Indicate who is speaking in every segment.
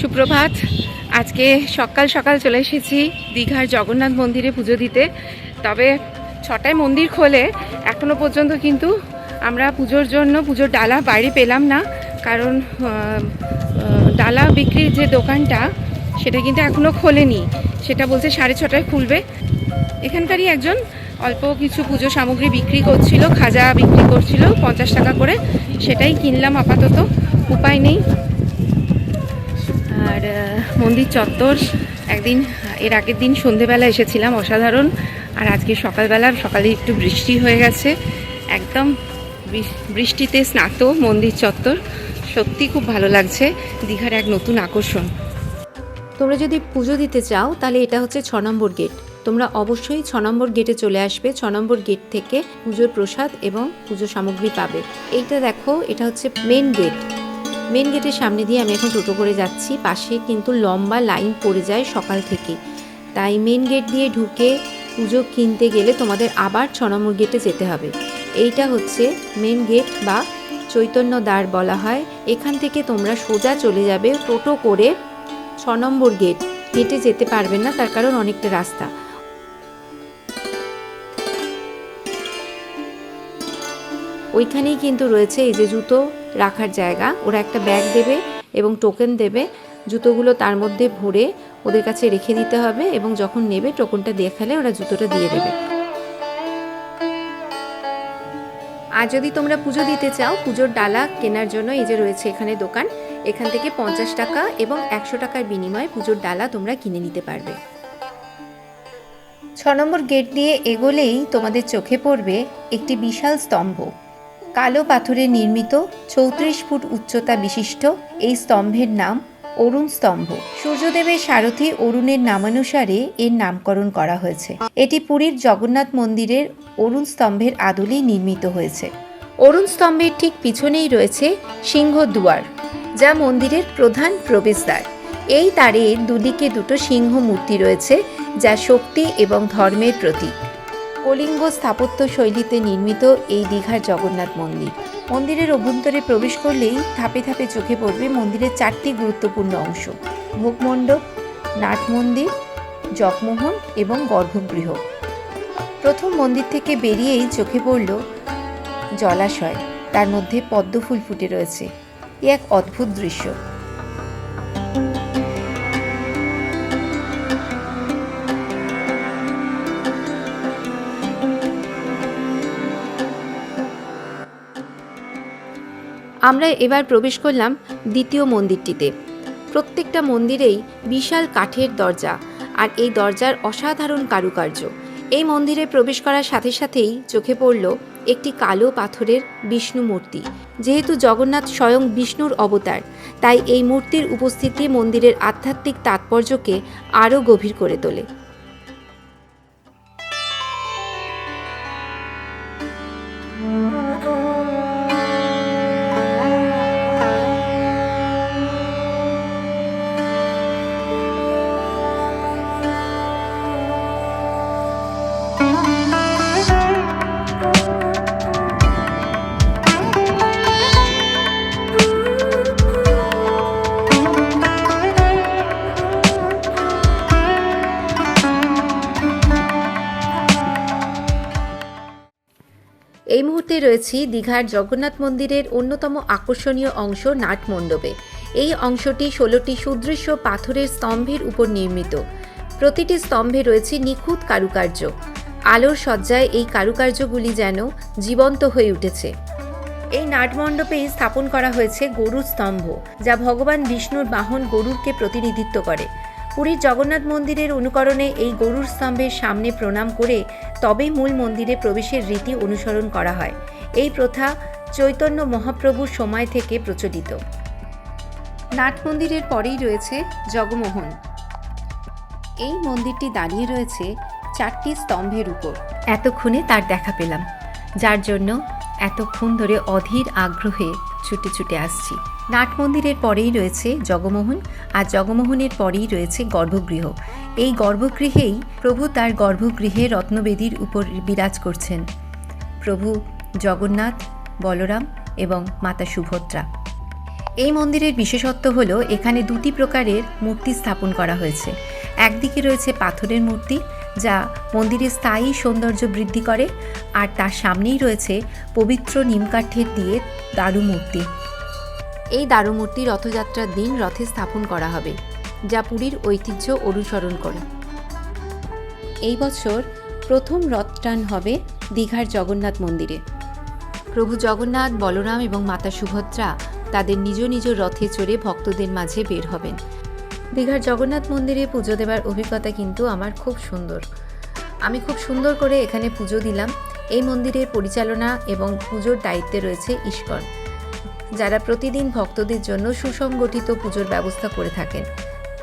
Speaker 1: সুপ্রভাত। আজকে সকাল সকাল চলে এসেছি দীঘার জগন্নাথ মন্দিরে পুজো দিতে। তবে ছটায় মন্দির খোলে, এখনও পর্যন্ত কিন্তু আমরা পুজোর জন্য পুজোর ডালা বাইরে পেলাম না। কারণ ডালা বিক্রির যে দোকানটা, সেটা কিন্তু এখনও খোলেনি। সেটা বলছে সাড়ে ছটায় খুলবে। এখানকারই একজন অল্প কিছু পুজো সামগ্রী বিক্রি করছিল, খাজা বিক্রি করছিল, পঞ্চাশ টাকা করে। সেটাই কিনলাম আপাতত। উপায় নেই। আর মন্দির চত্বর। একদিন, এর আগের দিন সন্ধেবেলা এসেছিলাম, অসাধারণ। আর আজকে সকালবেলা, সকালে একটু বৃষ্টি হয়ে গেছে। একদম বৃষ্টিতে স্নাত মন্দির চত্বর। সত্যি খুব ভালো লাগছে, দীঘার এক নতুন আকর্ষণ।
Speaker 2: তোমরা যদি পুজো দিতে চাও, তাহলে এটা হচ্ছে ছ নম্বর গেট। তোমরা অবশ্যই ছ নম্বর গেটে চলে আসবে। ছ নম্বর গেট থেকে পুজোর প্রসাদ এবং পুজো সামগ্রী পাবে। এইটা দেখো, এটা হচ্ছে মেন গেট মেন গেটের সামনে দিয়ে আমি এখন টোটো করে যাচ্ছি। পাশে কিন্তু লম্বা লাইন পড়ে যায় সকাল থেকে। তাই মেন গেট দিয়ে ঢুকে পুজো কিনতে গেলে তোমাদের আবার ছ নম্বর গেটে যেতে হবে। এইটা হচ্ছে মেন গেট বা চৈতন্য দ্বার বলা হয়। এখান থেকে তোমরা সোজা চলে যাবে টোটো করে ছ নম্বর গেট হেঁটে যেতে পারবে না, তার কারণ অনেকটা রাস্তা। ওইখানেই কিন্তু রয়েছে এই যে জুতো। রাখার জায়গা। ওরা একটা ব্যাগ দেবে এবং টোকেন দেবে। জুতোগুলো তার মধ্যে ভরে ওদের কাছে রেখে দিতে হবে এবং যখন নেবে টোকনটা দেখালে ওরা জুতোটা দিয়ে দেবে। আর যদি তোমরা পুজো দিতে চাও, পুজোর ডালা কেনার জন্য এই যে রয়েছে এখানে দোকান, এখান থেকে পঞ্চাশ টাকা এবং একশো টাকার বিনিময়ে পুজোর ডালা তোমরা কিনে নিতে পারবে। ছ নম্বর গেট দিয়ে এগোলেই তোমাদের চোখে পড়বে একটি বিশাল স্তম্ভ। কালো পাথরে নির্মিত চৌত্রিশ ফুট উচ্চতা বিশিষ্ট এই স্তম্ভের নাম অরুণ স্তম্ভ। সূর্যদেবের সারথী অরুণের নামানুসারে এর নামকরণ করা হয়েছে। এটি পুরীর জগন্নাথ মন্দিরের অরুণ স্তম্ভের আদলেই নির্মিত হয়েছে। অরুণ স্তম্ভের ঠিক পিছনেই রয়েছে সিংহ দুয়ার, যা মন্দিরের প্রধান প্রবেশদ্বার। এই তারের দুদিকে দুটো সিংহ মূর্তি রয়েছে, যা শক্তি এবং ধর্মের প্রতীক। কলিঙ্গ স্থাপত্য শৈলীতে নির্মিত এই দীঘার জগন্নাথ মন্দির। মন্দিরের অভ্যন্তরে প্রবেশ করলেই ধাপে ধাপে চোখে পড়বে মন্দিরের চারটি গুরুত্বপূর্ণ অংশ। ভোগমণ্ডপ, নাট মন্দির, জগমোহন এবং গর্ভগৃহ। প্রথম মন্দির থেকে বেরিয়েই চোখে পড়ল জলাশয়। তার মধ্যে পদ্মফুল ফুটে রয়েছে। এ এক অদ্ভুত দৃশ্য। আমরা এবার প্রবেশ করলাম দ্বিতীয় মন্দিরটিতে। প্রত্যেকটা মন্দিরেই বিশাল কাঠের দরজা আর এই দরজার অসাধারণ কারুকার্য। এই মন্দিরে প্রবেশ করার সাথে সাথেই চোখে পড়ল একটি কালো পাথরের বিষ্ণু মূর্তি। যেহেতু জগন্নাথ স্বয়ং বিষ্ণুর অবতার, তাই এই মূর্তির উপস্থিতি মন্দিরের আধ্যাত্মিক তাৎপর্যকে আরও গভীর করে তোলে। এই মুহূর্তে রয়েছি দীঘার জগন্নাথ মন্দিরের অন্যতম আকর্ষণীয় অংশ নাটমণ্ডপে এই অংশটি ষোলোটি সুদৃশ্য পাথরের স্তম্ভের উপর নির্মিত। প্রতিটি স্তম্ভে রয়েছে নিখুঁত কারুকার্য। আলোর সজ্জায় এই কারুকার্যগুলি যেন জীবন্ত হয়ে উঠেছে। এই নাটমণ্ডপেই স্থাপন করা হয়েছে গরুর স্তম্ভ, যা ভগবান বিষ্ণুর বাহন গরুরকে প্রতিনিধিত্ব করে। পুরীর জগন্নাথ মন্দিরের অনুকরণে এই গরুর স্তম্ভের সামনে প্রণাম করে তবেই মূল মন্দিরে প্রবেশের রীতি অনুসরণ করা হয়। এই প্রথা চৈতন্য মহাপ্রভুর সময় থেকে প্রচলিত। নাট মন্দিরের পরেই রয়েছে জগমোহন। এই মন্দিরটি দাঁড়িয়ে রয়েছে চারটি স্তম্ভের উপর। এতক্ষণে তার দেখা পেলাম, যার জন্য এতক্ষণ ধরে অধীর আগ্রহে ছুটে ছুটে আসছি। নাট মন্দিরের পরেই রয়েছে জগমোহন, আর জগমোহনের পরেই রয়েছে গর্ভগৃহ। এই গর্ভগৃহেই প্রভু তার গর্ভগৃহে রত্নবেদীর উপর বিরাজ করছেন। প্রভু জগন্নাথ, বলরাম এবং মাতা সুভদ্রা। এই মন্দিরের বিশেষত্ব হল, এখানে দুটি প্রকারের মূর্তি স্থাপন করা হয়েছে। একদিকে রয়েছে পাথরের মূর্তি, যা মন্দিরের স্থায়ী সৌন্দর্য বৃদ্ধি করে, আর তার সামনেই রয়েছে পবিত্র নিমকাঠের দিয়ে দারু মূর্তি এই দারু মূর্তি রথযাত্রার দিন রথে স্থাপন করা হবে, যা পুরীর ঐতিহ্য অনুসরণ করে। এই বছর প্রথম রথ টান হবে দীঘার জগন্নাথ মন্দিরে। প্রভু জগন্নাথ, বলরাম এবং মাতা সুভদ্রা তাদের নিজ নিজ রথে চড়ে ভক্তদের মাঝে বের হবেন। দীঘার জগন্নাথ মন্দিরে পুজো দেওয়ার অভিজ্ঞতা কিন্তু আমার খুব সুন্দর। আমি খুব সুন্দর করে এখানে পুজো দিলাম। এই মন্দিরের পরিচালনা এবং পুজোর দায়িত্বে রয়েছে ইস্কন যারা প্রতিদিন ভক্তদের জন্য সুসংগঠিত পুজোর ব্যবস্থা করে থাকেন।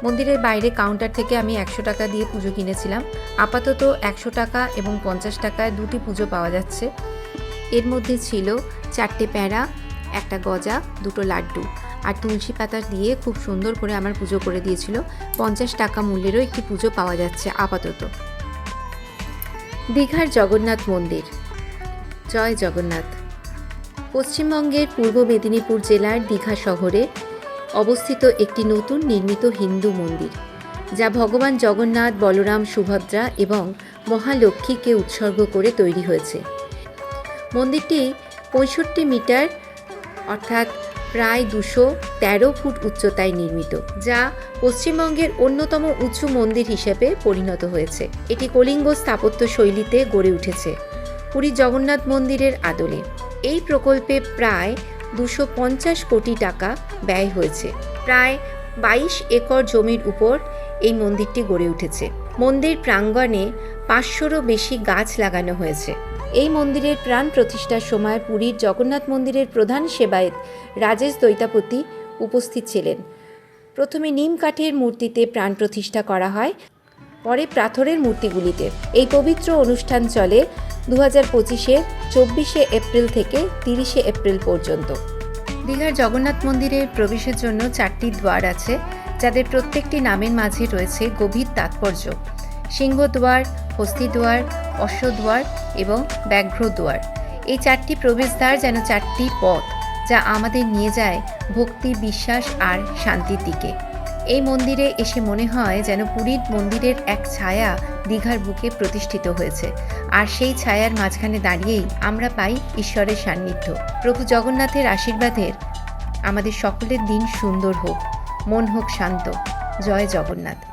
Speaker 2: মন্দিরের বাইরে কাউন্টার থেকে আমি একশো টাকা দিয়ে পুজো কিনেছিলাম। আপাতত একশো টাকা এবং পঞ্চাশ টাকায় দুটি পুজো পাওয়া যাচ্ছে। এর মধ্যে ছিল চারটে প্যাঁড়া একটা গজা, দুটো লাড্ডু আর তুলসী পাতা দিয়ে খুব সুন্দর করে আমার পুজো করে দিয়েছিল। পঞ্চাশ টাকা মূল্যেরও একটি পুজো পাওয়া যাচ্ছে আপাতত। দীঘার জগন্নাথ মন্দির। জয় জগন্নাথ। পশ্চিমবঙ্গের পূর্ব মেদিনীপুর জেলার দীঘা শহরে অবস্থিত একটি নতুন নির্মিত হিন্দু মন্দির, যা ভগবান জগন্নাথ, বলরাম, সুভদ্রা এবং মহালক্ষ্মীকে উৎসর্গ করে তৈরি হয়েছে। মন্দিরটি পঁয়ষট্টি মিটার, অর্থাৎ প্রায় দুশো তেরো ফুট উচ্চতায় নির্মিত, যা পশ্চিমবঙ্গের অন্যতম উঁচু মন্দির হিসেবে পরিণত হয়েছে। এটি কলিঙ্গ স্থাপত্য শৈলীতে গড়ে উঠেছে। পুরী জগন্নাথ মন্দিরের আদলে এই প্রকল্পে প্রায় দুশো পঞ্চাশ কোটি টাকা ব্যয় হয়েছে। প্রায় বাইশ একর জমির উপর এই মন্দিরটি গড়ে উঠেছে। মন্দির প্রাঙ্গণে পাঁচশোরও বেশি গাছ লাগানো হয়েছে। এই মন্দিরের প্রাণ প্রতিষ্ঠার সময় পুরীর জগন্নাথ মন্দিরের প্রধান সেবায়েত রাজেশ দৈতাপতি উপস্থিত ছিলেন। প্রথমে নিম কাঠের মূর্তিতে প্রাণ প্রতিষ্ঠা করা হয়। পরে পাথরের মূর্তিগুলিতে। এই পবিত্র অনুষ্ঠান চলে দু হাজার পঁচিশে, চব্বিশে এপ্রিল থেকে তিরিশে এপ্রিল পর্যন্ত। দীঘার জগন্নাথ মন্দিরের প্রবেশের জন্য চারটি দ্বার আছে, যাদের প্রত্যেকটি নামের মাঝে রয়েছে গভীর তাৎপর্য। সিংহদ্বার, হস্তিদ্বার, অশ্বদ্বার এবং ব্যাঘ্রদ্বার। এই চারটি প্রবেশদ্বার যেন চারটি পথ, যা আমাদের নিয়ে যায় ভক্তি, বিশ্বাস আর শান্তির দিকে। এই মন্দিরে এসে মনে হয় যেন পুরীর মন্দিরের এক ছায়া দীঘার বুকে প্রতিষ্ঠিত হয়েছে। আর সেই ছায়ার মাঝখানে দাঁড়িয়েই আমরা পাই ঈশ্বরের সান্নিধ্য। প্রভু জগন্নাথের আশীর্বাদের আমাদের সকলের দিন সুন্দর হোক। মন হোক শান্ত। জয় জগন্নাথ।